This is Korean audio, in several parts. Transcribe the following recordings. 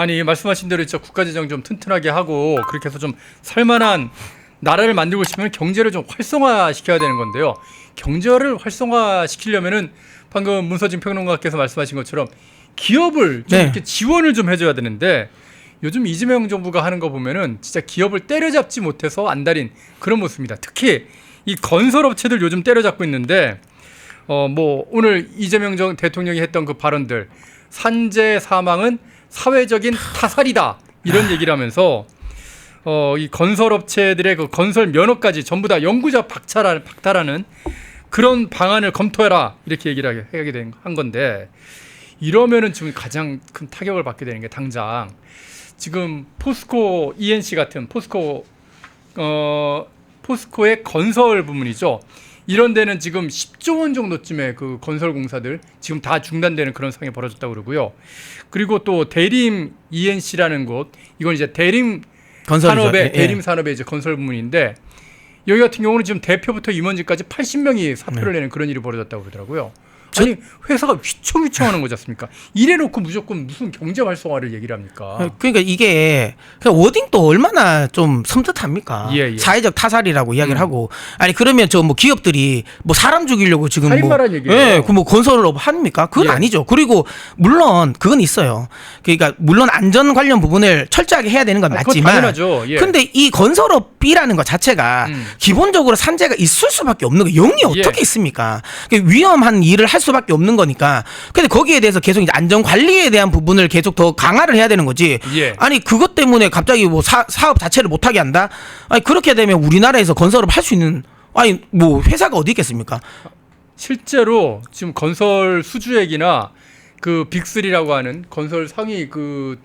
아니 말씀하신 대로 진짜 국가재정 좀 튼튼하게 하고 그렇게 해서 좀 살만한 나라를 만들고 싶으면 경제를 좀 활성화시켜야 되는 건데요. 경제를 활성화시키려면은 방금 문서진 평론가께서 말씀하신 것처럼 기업을 좀 네. 이렇게 지원을 좀 해줘야 되는데 요즘 이재명 정부가 하는 거 보면은 진짜 기업을 때려잡지 못해서 안달인 그런 모습입니다. 특히 이 건설업체들 요즘 때려잡고 있는데 어 뭐 오늘 이재명 정 대통령이 했던 그 발언들 산재 사망은 사회적인 타살이다. 이런 얘기를 하면서 어 이 건설업체들의 그 건설 면허까지 전부 다 영구자 박탈하는 박탈하는 그런 방안을 검토해라. 이렇게 얘기를 하게 하게 된 한 건데 이러면은 지금 가장 큰 타격을 받게 되는 게 당장 지금 포스코 ENC 같은 포스코 어 포스코의 건설 부문이죠. 이런 데는 지금 10조 원 정도쯤의 그 건설 공사들 지금 다 중단되는 그런 상황이 벌어졌다고 그러고요. 그리고 또 대림 ENC라는 곳 이건 이제 대림 건설이죠. 산업의 예, 예. 대림 산업의 이제 건설 부문인데 여기 같은 경우는 지금 대표부터 임원직까지 80명이 사표를 내는 그런 일이 벌어졌다고 그러더라고요. 네. 저- 아니 회사가 휘청휘청하는 거지 않습니까? 이래놓고 무조건 무슨 경제 활성화를 얘기를 합니까? 그러니까 이게 그냥 워딩도 얼마나 좀 섬뜩합니까? 예, 예. 사회적 타살이라고 이야기를 음. 하고 아니 그러면 저 뭐 기업들이 뭐 사람 죽이려고 지금 뭐. 예, 그뭐 건설을 합니까? 그건 예. 아니죠. 그리고 물론 그건 있어요. 그러니까 물론 안전 관련 부분을 철저하게 해야 되는 건 아, 맞지만 당연하죠. 예. 근데 이 건설업이라는 것 자체가 음. 기본적으로 산재가 있을 수밖에 없는 거 영이 예. 어떻게 있습니까? 그 위험한 일을 할 수밖에 없는 거니까. 근데 거기에 대해서 계속 이제 안전 관리에 대한 부분을 계속 더 강화를 해야 되는 거지. 예. 아니 그것 때문에 갑자기 뭐 사, 사업 자체를 못 하게 한다? 아니 그렇게 되면 우리나라에서 건설업 할 수 있는 아니 뭐 회사가 어디 있겠습니까? 실제로 지금 건설 수주액이나 그 빅3라고 하는 건설 상위 그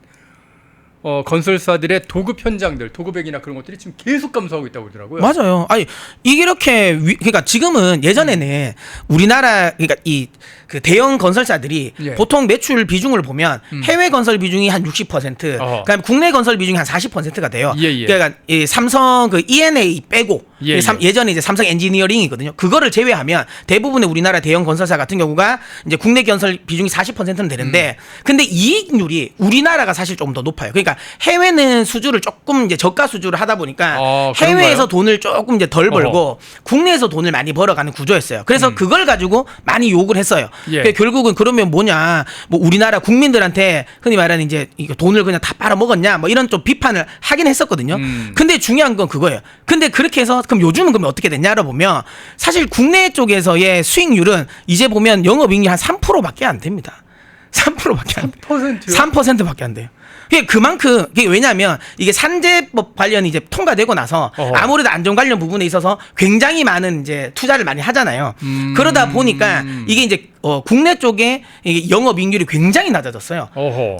어, 건설사들의 도급 현장들, 도급액이나 그런 것들이 지금 계속 감소하고 있다고 그러더라고요. 맞아요. 아니 이게 이렇게 위, 그러니까 지금은 예전에는 우리나라 그러니까 이 그 대형 건설사들이 예. 보통 매출 비중을 보면 음. 해외 건설 비중이 한 60%, 어허. 그다음에 국내 건설 비중이 한 40%가 돼요. 예, 예. 그러니까 이 삼성 그 ENA 빼고 예, 예. 예 전에 이제 삼성 엔지니어링이거든요. 그거를 제외하면 대부분의 우리나라 대형 건설사 같은 경우가 이제 국내 건설 비중이 40%는 되는데 음. 근데 이익률이 우리나라가 사실 좀 더 높아요. 그러니까 해외는 수주를 조금 이제 저가 수주를 하다 보니까 아, 그런가요? 해외에서 돈을 조금 이제 덜 벌고 국내에서 돈을 많이 벌어가는 구조였어요. 그래서 그걸 가지고 많이 욕을 했어요. 음. 예. 그러니까 결국은 그러면 뭐냐, 뭐 우리나라 국민들한테 흔히 말하는 이제 이거 돈을 그냥 다 빨아먹었냐, 뭐 이런 좀 비판을 하긴 했었거든요. 음. 근데 중요한 건 그거예요. 근데 그렇게 해서 그럼 요즘은 그러면 어떻게 됐냐를 보면 사실 국내 쪽에서의 수익률은 이제 보면 영업이익률 한 3%밖에 안 됩니다. 3%밖에 안 돼요. 3%요? 3%밖에 안 돼요. 그게 그만큼 그게 왜냐하면 이게 산재법 관련이 이제 통과되고 나서 어허. 아무래도 안전 관련 부분에 있어서 굉장히 많은 이제 투자를 많이 하잖아요. 음. 그러다 보니까 이게 이제 어, 국내 쪽에 이게 영업이익률이 굉장히 낮아졌어요.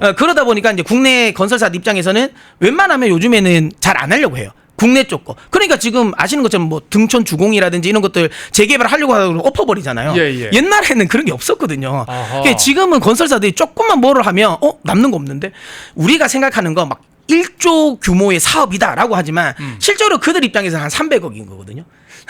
어, 그러다 보니까 이제 국내 건설사 입장에서는 웬만하면 요즘에는 잘 안 하려고 해요. 국내 쪽 거. 그러니까 지금 아시는 것처럼 뭐 등촌 주공이라든지 이런 것들 재개발 하려고 하고 엎어버리잖아요. 예, 예. 옛날에는 그런 게 없었거든요. 아하. 그러니까 지금은 건설사들이 조금만 뭐를 하면 어 남는 거 없는데 우리가 생각하는 거 막 1조 규모의 사업이다라고 하지만 음. 실제로 그들 입장에서 한 300억인 거거든요.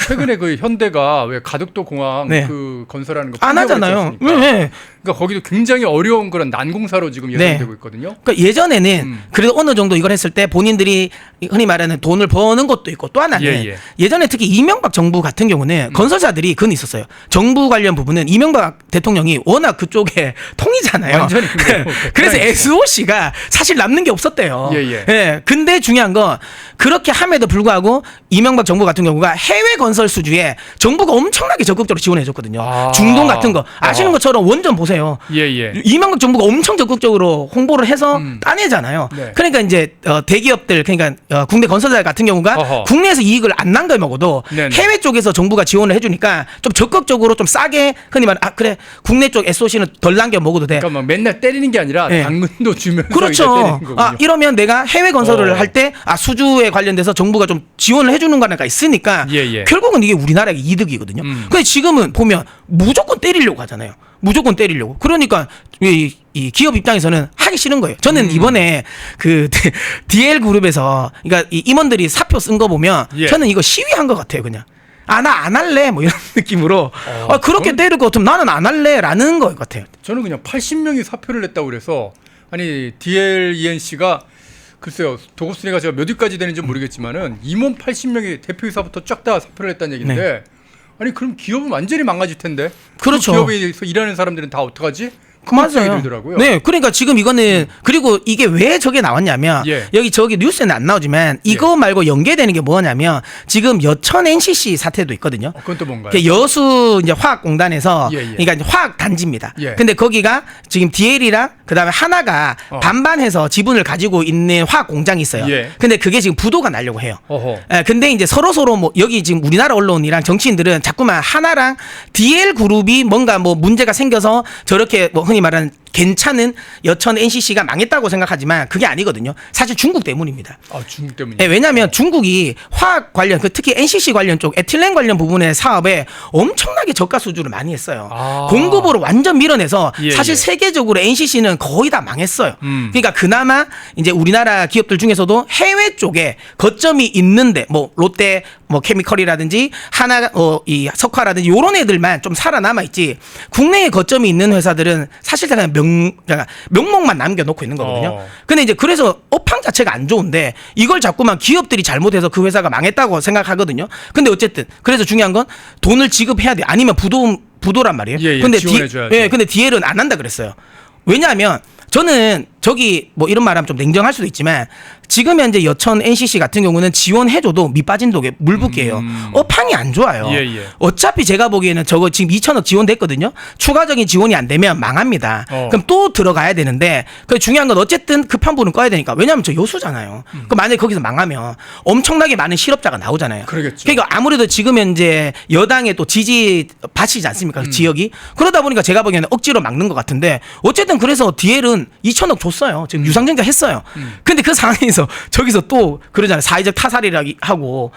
최근에 그 현대가 왜 가덕도 공항 네. 그 건설하는 거 안 하잖아요. 네, 네. 그러니까 거기도 굉장히 어려운 그런 난공사로 지금 네. 예상되고 있거든요. 그러니까 예전에는 음. 그래도 어느 정도 이걸 했을 때 본인들이 흔히 말하는 돈을 버는 것도 있고 또 하나는 예, 예. 예전에 특히 이명박 정부 같은 경우는 건설사들이 그건 있었어요. 정부 관련 부분은 이명박 대통령이 워낙 그쪽에 통이잖아요. 완전히 그래서. SOC가 사실 남는 게 없었대요. 예, 예. 근데 중요한 건 그렇게 함에도 불구하고 이명박 정부 같은 경우가 해외 건설 수주에 정부가 엄청나게 적극적으로 지원해 줬거든요. 아. 중동 같은 거 아시는 어. 것처럼 원전 보세요. 예, 예. 이명박 정부가 엄청 적극적으로 홍보를 해서 음. 따내잖아요. 네. 그러니까 이제 어, 대기업들 그러니까 어, 국내 건설사 같은 경우가 어허. 국내에서 이익을 안 난 걸 먹어도 네네. 해외 쪽에서 정부가 지원을 해주니까 좀 적극적으로 좀 싸게 흔히 말아 그래 국내 쪽 SOC는 덜 남겨 먹어도 돼. 그러니까 막 맨날 때리는 게 아니라 네. 당근도 주면서 그렇죠. 아 이러면 내가 해외 건설을 어. 할때 아 수주에 관련돼서 정부가 좀 지원을 해주는 거가 있으니까 예, 예. 결국은 이게 우리나라의 이득이거든요. 음. 근데 지금은 보면 무조건 때리려고 하잖아요. 무조건 때리려고. 그러니까 이, 이 기업 입장에서는 하기 싫은 거예요. 저는 음. 이번에 그 DL 그룹에서 그러니까 이 임원들이 사표 쓴 거 보면 예. 저는 이거 시위한 것 같아요, 그냥. 아 나 안 할래 뭐 이런 느낌으로 어, 아, 그렇게 그건- 때릴 것 같으면 나는 안 할래 라는 것 같아요. 저는 그냥 80명이 사표를 냈다고 그래서 아니 DLENC가 글쎄요 도급 순위가 제가 몇 위까지 되는지 모르겠지만은 임원 80명이 대표이사부터 쫙 다 사표를 했다는 얘기인데 아니 그럼 기업은 완전히 망가질 텐데 그 그렇죠. 기업에서 일하는 사람들은 다 어떡하지? 그 걱정이 들더라고요. 네, 그러니까 지금 이거는 그리고 이게 왜 저게 나왔냐면 예. 여기 저기 뉴스에는 안 나오지만 이거 말고 연계되는 게 뭐냐면 지금 여천 NCC 사태도 있거든요. 어, 그건 또 뭔가요? 그 여수 이제 화학공단에서 예, 예. 그러니까 이제 화학 단지입니다. 예. 근데 거기가 지금 DL이랑 그다음에 하나가 어. 반반해서 지분을 가지고 있는 화학 공장이 있어요. 예. 근데 그게 지금 부도가 나려고 해요. 어허. 예, 근데 이제 서로 서로 뭐 여기 지금 우리나라 언론이랑 정치인들은 자꾸만 하나랑 DL 그룹이 뭔가 뭐 문제가 생겨서 저렇게 뭐 흔히 말하는 괜찮은 여천 NCC가 망했다고 생각하지만 그게 아니거든요. 사실 중국 때문입니다. 아 중국 때문에. 예, 왜냐하면 중국이 화학 관련, 그 특히 NCC 관련 쪽 에틸렌 관련 부분의 사업에 엄청나게 저가 수주를 많이 했어요. 아. 공급으로 완전 밀어내서 예, 사실 예. 세계적으로 NCC는 거의 다 망했어요. 음. 그러니까 그나마 이제 우리나라 기업들 중에서도 해외 쪽에 거점이 있는데 뭐 롯데 뭐 케미컬이라든지 하나 어이 석화라든지 요런 애들만 좀 살아남아 있지 국내에 거점이 있는 회사들은 사실상 명 그러니까 명목만 남겨놓고 있는 거거든요. 어. 근데 이제 그래서 업황 자체가 안 좋은데 이걸 자꾸만 기업들이 잘못해서 그 회사가 망했다고 생각하거든요. 근데 어쨌든 그래서 중요한 건 돈을 지급해야 돼. 아니면 부도 부도란 말이에요. 예, 예, 근데 지원해줘야죠. 예, 근데 DL은 안 한다 그랬어요. 왜냐하면 저는 저기 뭐 이런 말하면 좀 냉정할 수도 있지만 지금 현재 여천 NCC 같은 경우는 지원해줘도 밑빠진 독에 물붓기예요. 업황이 안 좋아요. 음. 예, 예. 어차피 제가 보기에는 저거 지금 2천억 지원됐거든요. 추가적인 지원이 안 되면 망합니다. 어. 그럼 또 들어가야 되는데 그 중요한 건 어쨌든 급한 불은 꺼야 되니까 왜냐하면 저 여수잖아요. 음. 그 만약에 거기서 망하면 엄청나게 많은 실업자가 나오잖아요. 그러겠죠. 그러니까 아무래도 지금 현재 여당의 또 지지 받치지 않습니까? 음. 지역이 그러다 보니까 제가 보기에는 억지로 막는 것 같은데 어쨌든 그래서 DL은 2천억 줬 어요. 음. 지금 유상증자 했어요. 근데 그 상황에서 저기서 또 그러잖아요. 사회적 타살이라 하고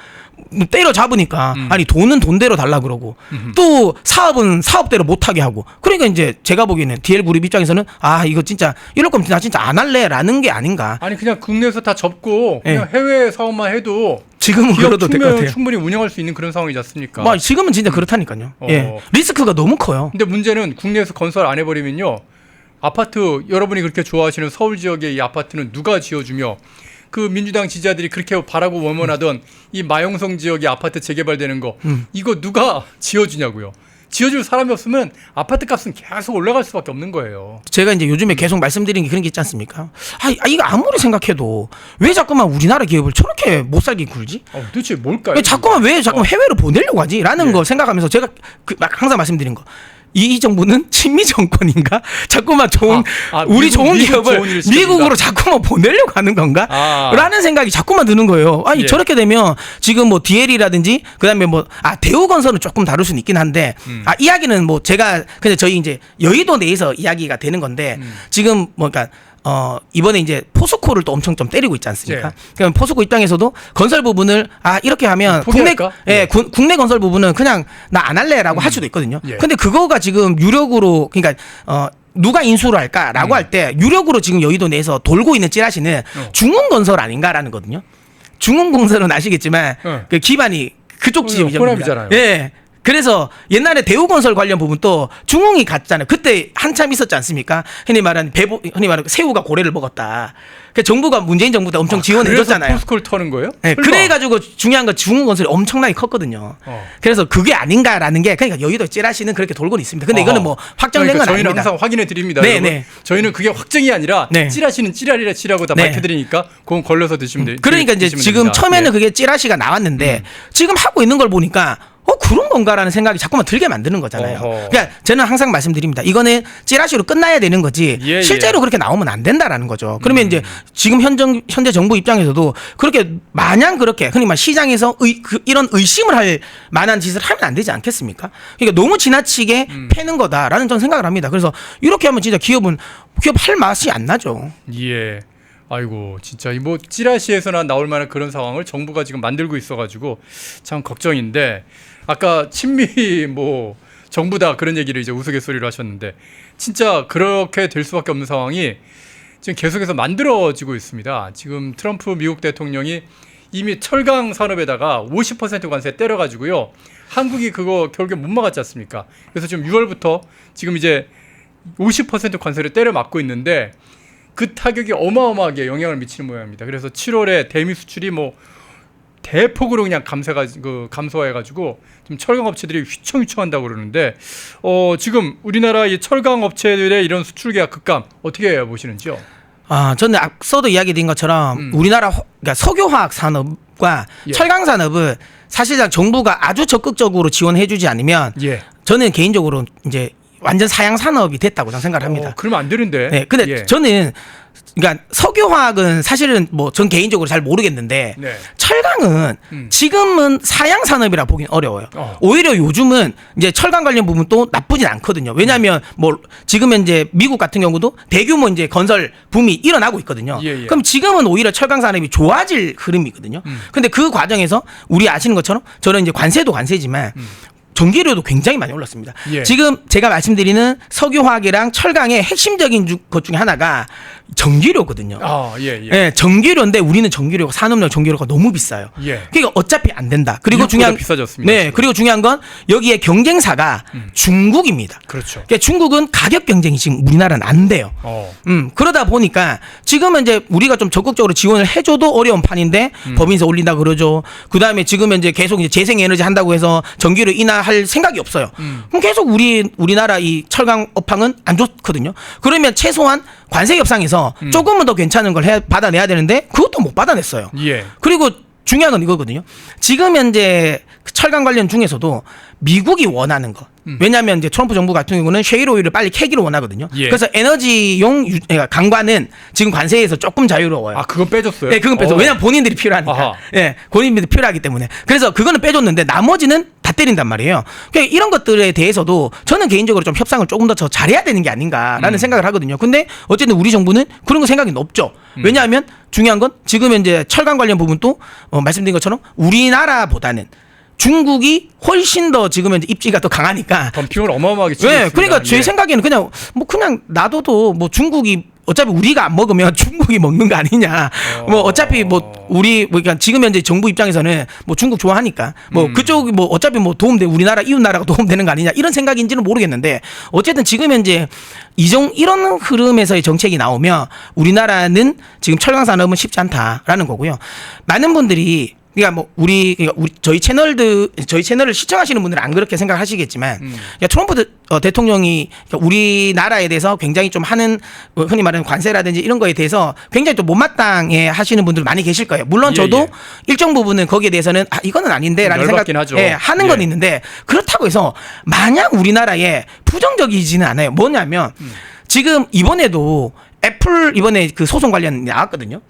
뭐 때려 잡으니까 음. 아니 돈은 돈대로 달라 그러고 또 사업은 사업대로 못하게 하고 그러니까 이제 제가 보기에는 DL 그룹 입장에서는 아 이거 진짜 이럴 거면 나 진짜 안 할래라는 게 아닌가 아니 그냥 국내에서 다 접고 예. 그냥 해외 사업만 해도 지금은 그래도 될 것 같아요. 충분히 운영할 수 있는 그런 상황이지 않습니까? 뭐 지금은 진짜 그렇다니까요. 어. 예 리스크가 너무 커요. 근데 문제는 국내에서 건설 안 해버리면요 아파트 여러분이 그렇게 좋아하시는 서울 지역의 이 아파트는 누가 지어주며 그 민주당 지지자들이 그렇게 바라고 원원하던 이 마용성 지역의 아파트 재개발되는 거 음. 이거 누가 지어주냐고요 지어줄 사람이 없으면 아파트 값은 계속 올라갈 수밖에 없는 거예요 제가 이제 요즘에 계속 말씀드리는 게 그런 게 있지 않습니까? 아, 아, 이거 아무리 생각해도 왜 자꾸만 우리나라 기업을 저렇게 못 살게 굴지? 어, 도대체 뭘까요? 왜 자꾸만 왜 자꾸만 어. 해외로 보내려고 하지? 라는 예. 걸 생각하면서 제가 그, 막 항상 말씀드린 거. 이 정부는 친미 정권인가? 자꾸만 좋은 아, 아, 우리 미국, 좋은 미국 기업을 좋은. 미국으로 자꾸만 보내려고 하는 건가? 아. 라는 생각이 자꾸만 드는 거예요. 아니 예. 저렇게 되면 지금 뭐 DL이라든지 그다음에 뭐 아 대우건설은 조금 다룰 수는 있긴 한데 음. 아 이야기는 뭐 제가 근데 저희 이제 여의도 내에서 이야기가 되는 건데 음. 지금 뭐 그러니까 어 이번에 이제 포스코를 또 엄청 좀 때리고 있지 않습니까? 예. 그럼 포스코 입장에서도 건설 부분을 아 이렇게 하면 국내 포기할까? 예, 예. 구- 국내 건설 부분은 그냥 나 안 할래라고 할 수도 있거든요. 예. 근데 그거가 지금 유력으로 그러니까 어 누가 인수를 할까라고 음. 할때 유력으로 지금 여의도 내에서 돌고 있는 찌라시는 어. 중흥건설 아닌가라는 거거든요. 중흥건설은 아시겠지만 어. 그 기반이 그쪽 어. 호남이잖아요. 예. 그래서 옛날에 대우건설 관련 부분도 중흥이 갔잖아요. 그때 한참 있었지 않습니까? 흔히 말하는 배보, 흔히 말하는 새우가 고래를 먹었다. 그 정부가 문재인 정부 때 엄청 지원해 줬잖아요. 그래서 포스코를 터는 거예요? 네, 설마? 그래가지고 중요한 건 중흥건설이 엄청나게 컸거든요. 어. 그래서 그게 아닌가라는 게 그러니까 여의도 찌라시는 그렇게 돌고는 있습니다. 근데 이거는 뭐 확정된 그러니까 건 저희는 아닙니다. 항상 확인해 드립니다. 네. 네. 저희는 그게 확정이 아니라 네. 찌라시는 찌라리라 치라고 다 네. 밝혀드리니까 그건 걸러서 드시면 돼요. 그러니까 이제 지금 됩니다. 처음에는 네. 그게 찌라시가 나왔는데 지금 하고 있는 걸 보니까 어 그런 건가라는 생각이 자꾸만 들게 만드는 거잖아요. 어허. 그러니까 저는 항상 말씀드립니다. 이거는 찌라시로 끝나야 되는 거지 예, 음. 실제로 그렇게 나오면 안 된다라는 거죠. 그러면 이제 지금 현정 현재 정부 입장에서도 그렇게 마냥 그렇게 흔히 말 시장에서 의, 그, 이런 의심을 할 만한 짓을 하면 안 되지 않겠습니까? 그러니까 너무 지나치게 음. 패는 거다라는 저는 생각을 합니다. 그래서 이렇게 하면 진짜 기업은 기업 할 맛이 안 나죠. 예. 아이고 진짜 이 뭐 찌라시에서나 나올 만한 그런 상황을 정부가 지금 만들고 있어가지고 참 걱정인데 아까 친미 뭐 정부 다 그런 얘기를 이제 우스갯소리로 하셨는데 진짜 그렇게 될 수밖에 없는 상황이 지금 계속해서 만들어지고 있습니다. 지금 트럼프 미국 대통령이 이미 철강 산업에다가 50% 관세 때려가지고요. 한국이 그거 결국에 못 막았지 않습니까? 그래서 지금 6월부터 지금 이제 50% 관세를 때려 맞고 있는데 그 타격이 어마어마하게 영향을 미치는 모양입니다. 그래서 7월에 대미 수출이 뭐 대폭으로 그냥 감세가 그 감소해가지고 지금 철강 업체들이 휘청휘청한다고 그러는데 어 지금 우리나라 이 철강 업체들의 이런 수출 계약 급감 어떻게 보시는지요? 아, 저는 앞서도 이야기 드린 것처럼 음. 우리나라 호- 그러니까 석유화학 산업과 예. 철강 산업을 사실상 정부가 아주 적극적으로 지원해주지 않으면 예. 저는 개인적으로 이제 완전 사양 산업이 됐다고 저는 생각을 합니다. 어, 그러면 안 되는데. 네, 근데 예. 저는 그러니까 석유화학은 사실은 뭐 전 개인적으로 잘 모르겠는데 네. 철강은 음. 지금은 사양 산업이라 보긴 어려워요. 어. 오히려 요즘은 이제 철강 관련 부분도 나쁘진 않거든요. 왜냐하면 뭐 지금 이제 미국 같은 경우도 대규모 이제 건설 붐이 일어나고 있거든요. 예, 예. 그럼 지금은 오히려 철강 산업이 좋아질 흐름이거든요. 음. 근데 그 과정에서 우리 아시는 것처럼 저는 이제 관세도 관세지만 전기료도 굉장히 많이 올랐습니다. 음. 예. 지금 제가 말씀드리는 석유화학이랑 철강의 핵심적인 주- 것 중에 하나가 전기료거든요. 아, 예, 예. 예, 전기료인데 우리는 전기료가 산업용 전기료가 너무 비싸요. 예. 그러니까 어차피 안 된다. 그리고 중요한 비싸졌습니다, 네, 지금. 그리고 중요한 건 여기에 경쟁사가 중국입니다. 그렇죠. 그러니까 중국은 가격 경쟁이 지금 우리나라는 안 돼요. 어. 음, 그러다 보니까 지금은 이제 우리가 좀 적극적으로 지원을 해줘도 어려운 판인데 음. 법인세 올린다 그러죠. 그 다음에 지금은 이제 계속 이제 재생에너지 한다고 해서 전기료 인하 할 생각이 없어요. 음. 그럼 계속 우리 우리나라 이 철강 업황은 안 좋거든요. 그러면 최소한 관세 협상에서 음. 조금은 더 괜찮은 걸 해, 받아내야 되는데 그것도 못 받아냈어요. 예. 그리고 중요한 건 이거거든요. 지금 현재 그 철강 관련 중에서도 미국이 원하는 거. 왜냐하면 이제 트럼프 정부 같은 경우는 쉐일 오일을 빨리 캐기를 원하거든요. 예. 그래서 에너지용 유- 그러니까 강관은 지금 관세에서 조금 자유로워요. 아, 그건 빼줬어요. 네, 그건. 어. 왜냐면 본인들이 필요하니까. 아하. 예, 본인들이 필요하기 때문에. 그래서 그거는 빼줬는데 나머지는 다 때린단 말이에요. 그러니까 이런 것들에 대해서도 저는 개인적으로 좀 협상을 조금 더 더 잘해야 되는 게 아닌가라는 음. 생각을 하거든요. 근데 어쨌든 우리 정부는 그런 거 생각이 없죠. 음. 왜냐하면 중요한 건 지금 현재 철강 관련 부분도 어, 말씀드린 것처럼 우리나라보다는 중국이 훨씬 더 지금 현재 입지가 더 강하니까 덤핑을 어마어마하게 치고 네, 있습니다. 그러니까 제 예. 생각에는 그냥 뭐 그냥 놔둬도 뭐 중국이 어차피 우리가 안 먹으면 중국이 먹는 거 아니냐. 뭐 어차피 뭐 우리 뭐 그러니까 지금 현재 정부 입장에서는 뭐 중국 좋아하니까 뭐 음. 그쪽이 뭐 어차피 뭐 도움돼 우리나라 이웃 나라가 도움되는 거 아니냐 이런 생각인지는 모르겠는데 어쨌든 지금 현재 이종 이런 흐름에서의 정책이 나오면 우리나라는 지금 철강 산업은 쉽지 않다라는 거고요. 많은 분들이 그러니까 뭐 우리 그러니까 우리 저희 채널들 저희 채널을 시청하시는 분들은 안 그렇게 생각하시겠지만 음. 그러니까 트럼프 대, 어, 대통령이 그러니까 우리나라에 대해서 굉장히 좀 하는 어, 흔히 말하는 관세라든지 이런 거에 대해서 굉장히 좀 못마땅해 하시는 분들 많이 계실 거예요. 물론 예, 저도 예. 일정 부분은 거기에 대해서는 아 이거는 아닌데라는 생각 하죠. 예, 하는 건 예. 있는데 그렇다고 해서 마냥 우리나라에 부정적이지는 않아요. 뭐냐면 음. 지금 이번에도 애플 이번에 그 소송 관련 나왔거든요.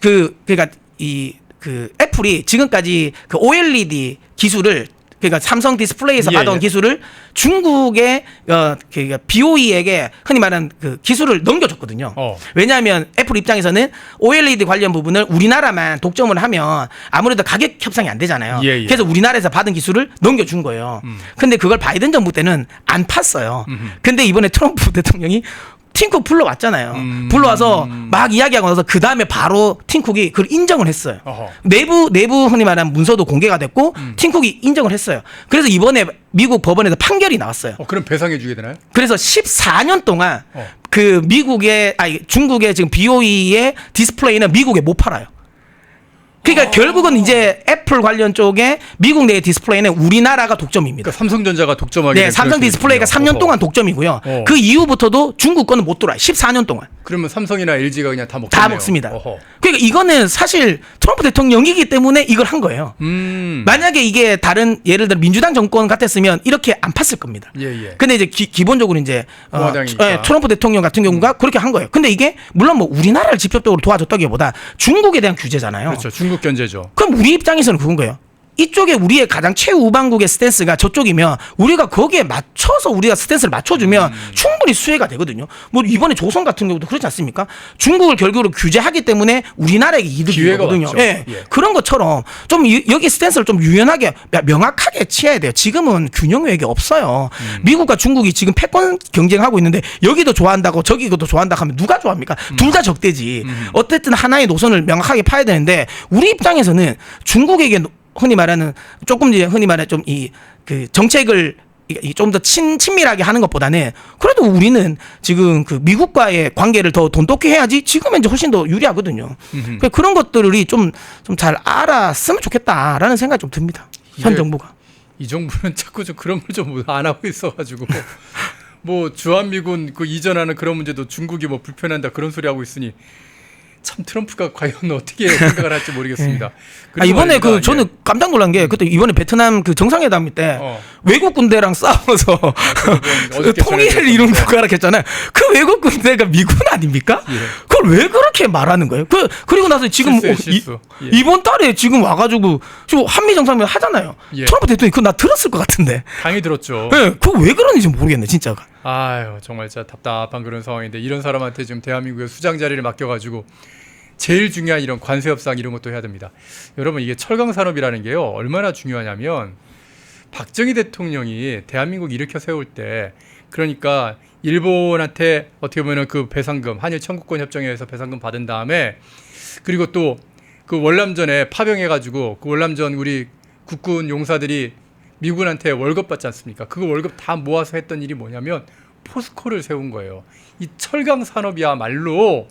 그 그러니까 이 그 애플이 지금까지 그 OLED 기술을 그러니까 삼성 디스플레이에서 예, 받아온 예. 기술을 중국의 어그 BOE에게 흔히 말하는 그 기술을 넘겨줬거든요. 어. 왜냐하면 애플 입장에서는 OLED 관련 부분을 우리나라만 독점을 하면 아무래도 가격 협상이 안 되잖아요. 예, 예. 그래서 우리나라에서 받은 기술을 넘겨준 거예요. 근데 그걸 바이든 정부 때는 안 팠어요. 근데 이번에 트럼프 대통령이 팀쿡 불러왔잖아요. 음. 불러와서 막 이야기하고 나서 그 다음에 바로 팀쿡이 그걸 인정을 했어요. 어허. 내부 내부 흔히 말하는 문서도 공개가 됐고 음. 팀쿡이 인정을 했어요. 그래서 이번에 미국 법원에서 판결이 나왔어요. 어, 그럼 배상해 주게 되나요? 그래서 14년 동안 어. 그 미국의 아니 중국의 지금 BOE의 디스플레이는 미국에 못 팔아요. 그러니까 결국은 이제 애플 관련 쪽에 미국 내 디스플레이는 우리나라가 독점입니다. 그러니까 삼성전자가 독점하게 네, 된 삼성 그런 디스플레이가 케이스군요. 3년 동안 독점이고요. 어. 그 이후부터도 중국 거는 못 들어와요. 14년 동안. 그러면 삼성이나 LG가 그냥 다 먹겠네요. 다 먹습니다. 어허. 그러니까 이거는 사실 트럼프 대통령이기 때문에 이걸 한 거예요. 음. 만약에 이게 다른 예를 들어 민주당 정권 같았으면 이렇게 안 팠을 겁니다. 예, 예. 근데 이제 기, 본적으로 이제 어, 공화당이니까. 예, 트럼프 대통령 같은 경우가 그렇게 한 거예요. 근데 이게 물론 뭐 우리나라를 직접적으로 도와줬다기보다 중국에 대한 규제잖아요. 그렇죠. 중국 견제죠. 그럼 우리 입장에서는 그건 거예요. 이쪽에 우리의 가장 최우방국의 스탠스가 저쪽이면 우리가 거기에 맞춰서 우리가 스탠스를 맞춰주면 음. 충분히 수혜가 되거든요. 뭐 이번에 조선 같은 경우도 그렇지 않습니까? 중국을 결국으로 규제하기 때문에 우리나라에게 이득이 기회가 거든요. 왔죠. 예. 예. 그런 것처럼 좀 이- 여기 스탠스를 좀 유연하게 명확하게 취해야 돼요. 지금은 균형 외교 없어요. 음. 미국과 중국이 지금 패권 경쟁하고 있는데 여기도 좋아한다고 저기도 좋아한다 하면 누가 좋아합니까? 음. 둘다 적대지. 어쨌든 하나의 노선을 명확하게 파야 되는데 우리 입장에서는 중국에게 노- 흔히 말하는 조금 이제 흔히 말해 좀 이 그 정책을 좀더 친밀하게 하는 것보다는 그래도 우리는 지금 그 미국과의 관계를 더 돈독히 해야지 지금은 이제 훨씬 더 유리하거든요. 그러니까 그런 것들이 좀 좀 잘 알았으면 좋겠다라는 생각이 좀 듭니다. 현 정부가. 이 정부는 자꾸 좀 그런 걸 좀 안 하고 있어가지고 뭐 주한미군 그 이전하는 그런 문제도 중국이 뭐 불편한다 그런 소리 하고 있으니 참 트럼프가 과연 어떻게 생각을 할지 모르겠습니다. 아, 그리고 이번에. 그 저는 깜짝 놀란 게 그때 이번에 베트남 그 정상회담 때 어. 외국 군대랑 싸워서 어저께 통일을 전해드렸었는데. 이룬 국가라 했잖아요. 그 외국 군대가 미군 아닙니까? 예. 그걸 왜 그렇게 말하는 거예요? 그 그리고 나서 지금 실수예요, 어, 실수. 이, 예. 이 번 달에 지금 와가지고 지금 한미 정상회담 하잖아요. 예. 트럼프 대통령이 그거 나 들었을 것 같은데. 당이 들었죠. 예, 그거 왜 그러는지 모르겠네 진짜가. 아유 정말 진짜 답답한 그런 상황인데 이런 사람한테 지금 대한민국의 수장 자리를 맡겨가지고 제일 중요한 이런 관세 협상 이런 것도 해야 됩니다. 여러분 이게 철강 산업이라는 게요 얼마나 중요하냐면 박정희 대통령이 대한민국 일으켜 세울 때 그러니까 일본한테 어떻게 보면은 그 배상금 한일 청구권 협정에 의해서 배상금 받은 다음에 그리고 또 그 월남전에 파병해가지고 그 월남전 우리 국군 용사들이 미군한테 월급 받지 않습니까? 그거 월급 다 모아서 했던 일이 뭐냐면 포스코를 세운 거예요. 이 철강 산업이야말로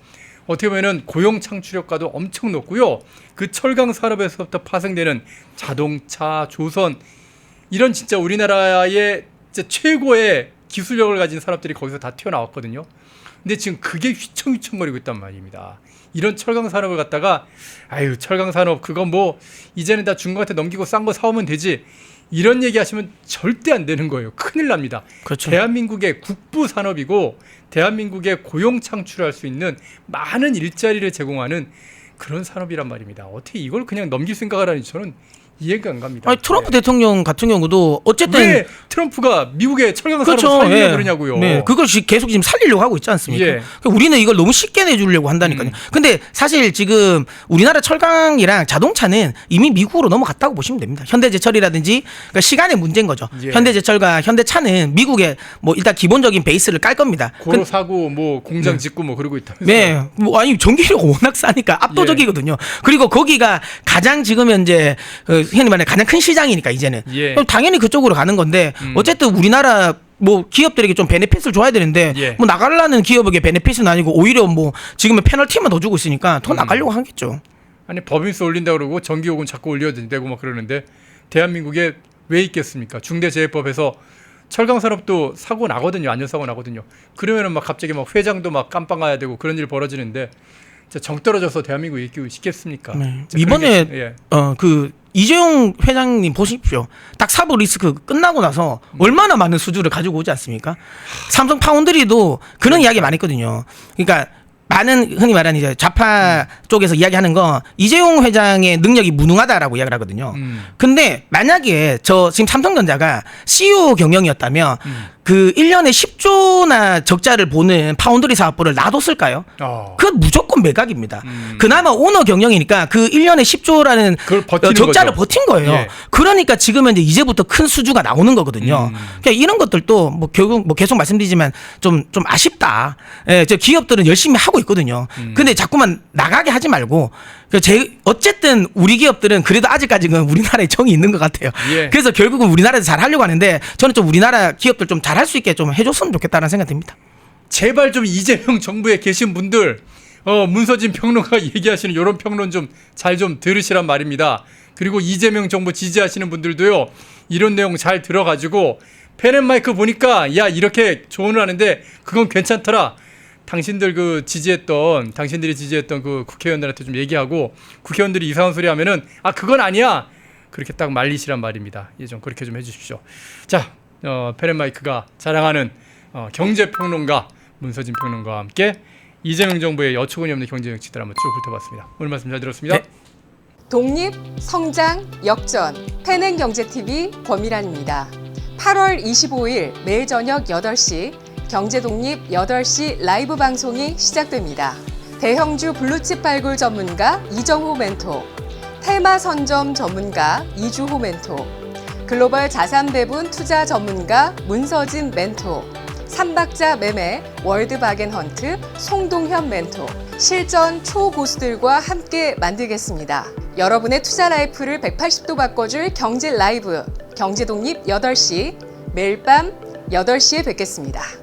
어떻게 보면은 고용 창출효과도 엄청 높고요. 그 철강 산업에서부터 파생되는 자동차, 조선 이런 진짜 우리나라의 진짜 최고의 기술력을 가진 산업들이 거기서 다 튀어나왔거든요. 근데 지금 그게 휘청휘청거리고 있단 말입니다. 이런 철강 산업을 갖다가 아유 철강 산업 그거 뭐 이제는 다 중국한테 넘기고 싼 거 사오면 되지 이런 얘기 하시면 절대 안 되는 거예요. 큰일 납니다. 그렇죠. 대한민국의 국부 산업이고 대한민국의 고용 창출할 수 있는 많은 일자리를 제공하는 그런 산업이란 말입니다. 어떻게 이걸 그냥 넘길 생각을 하는지 저는 이해가 안 갑니다. 아니 트럼프 네. 대통령 같은 경우도 어쨌든 왜 트럼프가 미국의 철강 산업을 그렇죠. 살리려 예. 그러냐고요. 네, 그걸 지- 계속 지금 살리려고 하고 있지 않습니까? 예. 그러니까 우리는 이걸 너무 쉽게 내주려고 한다니까요. 음. 근데 사실 지금 우리나라 철강이랑 자동차는 이미 미국으로 넘어갔다고 보시면 됩니다. 현대제철이라든지 그러니까 시간의 문제인 거죠. 예. 현대제철과 현대차는 미국에 뭐 일단 기본적인 베이스를 깔 겁니다. 고로 사고 뭐 공장 짓고 뭐 그러고 있다면서요. 네, 뭐 아니 전기료가 워낙 싸니까 압도적이거든요. 그리고 거기가 가장 지금 현재 어, 흔히 말해 가장 큰 시장이니까 이제는 예. 그럼 당연히 그쪽으로 가는 건데 음. 어쨌든 우리나라 뭐 기업들에게 좀 베네핏을 줘야 되는데 예. 뭐 나가려는 기업에게 베네핏은 아니고 오히려 뭐 지금은 페널티만 더 주고 있으니까 더 음. 나가려고 하겠죠. 아니 법인세 올린다 그러고 전기요금 자꾸 올려대고 막 그러는데 대한민국에 왜 있겠습니까? 중대재해법에서 철강 산업도 사고 나거든요. 안전 사고 나거든요. 그러면은 막 갑자기 막 회장도 막 깜빵 가야 되고 그런 일 벌어지는데 정 떨어져서 대한민국 이기고 싶겠습니까? 네. 이번에 게- 예. 어 그 이재용 회장님 보십시오. 딱 사법 리스크 끝나고 나서 얼마나 많은 수주를 가지고 오지 않습니까? 삼성 파운드리도 그런 이야기 많이 했거든요. 그러니까 많은 흔히 말하는 이제 좌파 쪽에서 이야기하는 거 이재용 회장의 능력이 무능하다라고 이야기를 하거든요. 음. 근데 만약에 저 지금 삼성전자가 CEO 경영이었다면 음. 그 1년에 10조나 적자를 보는 파운드리 사업부를 놔뒀을까요? 어. 그건 무조건 매각입니다. 음. 그나마 오너 경영이니까 그 1년에 10조라는 그걸 버티는 적자를 거죠. 버틴 거예요. 예. 그러니까 지금은 이제 이제부터 큰 수주가 나오는 거거든요. 음. 그러니까 이런 것들도 뭐 결국 뭐 계속 말씀드리지만 좀 좀 아쉽다. 예, 저 기업들은 열심히 하고 있거든요. 음. 근데 자꾸만 나가게 하지 말고 그제 어쨌든 우리 기업들은 그래도 아직까지는 우리나라에 정이 있는 것 같아요. 예. 그래서 결국은 우리나라에서 잘 하려고 하는데 저는 좀 우리나라 기업들 좀 잘할 수 있게 좀 해줬으면 좋겠다는 생각 듭니다. 제발 좀 이재명 정부에 계신 분들 어, 문서진 평론가 얘기하시는 이런 평론 좀 잘 좀 들으시란 말입니다. 그리고 이재명 정부 지지하시는 분들도요. 이런 내용 잘 들어가지고 펜앤마이크 보니까 야 이렇게 조언을 하는데 그건 괜찮더라. 당신들 그 지지했던 당신들이 지지했던 그 국회의원들한테 좀 얘기하고 국회의원들이 이상한 소리 하면은 아 그건 아니야 그렇게 딱 말리시란 말입니다. 예 좀 그렇게 좀 해주십시오. 자 어, 펜앤마이크가 자랑하는 어, 경제평론가 문서진 평론가와 함께 이재명 정부의 여초근이 없는 경제 정치들 한번 쭉 훑어봤습니다. 오늘 말씀 잘 들었습니다. 네. 독립, 성장, 역전, 패는 경제TV 권미란입니다. 8월 25일 매일 저녁 8시 경제독립 8시 라이브 방송이 시작됩니다. 대형주 블루칩 발굴 전문가 이정호 멘토, 테마 선점 전문가 이주호 멘토, 글로벌 자산 배분 투자 전문가 문서진 멘토, 삼박자 매매 월드 바겐 헌트 송동현 멘토 실전 초고수들과 함께 만들겠습니다. 여러분의 투자 라이프를 180도 바꿔줄 경제 라이브 경제 독립 8시 매일 밤 8시에 뵙겠습니다.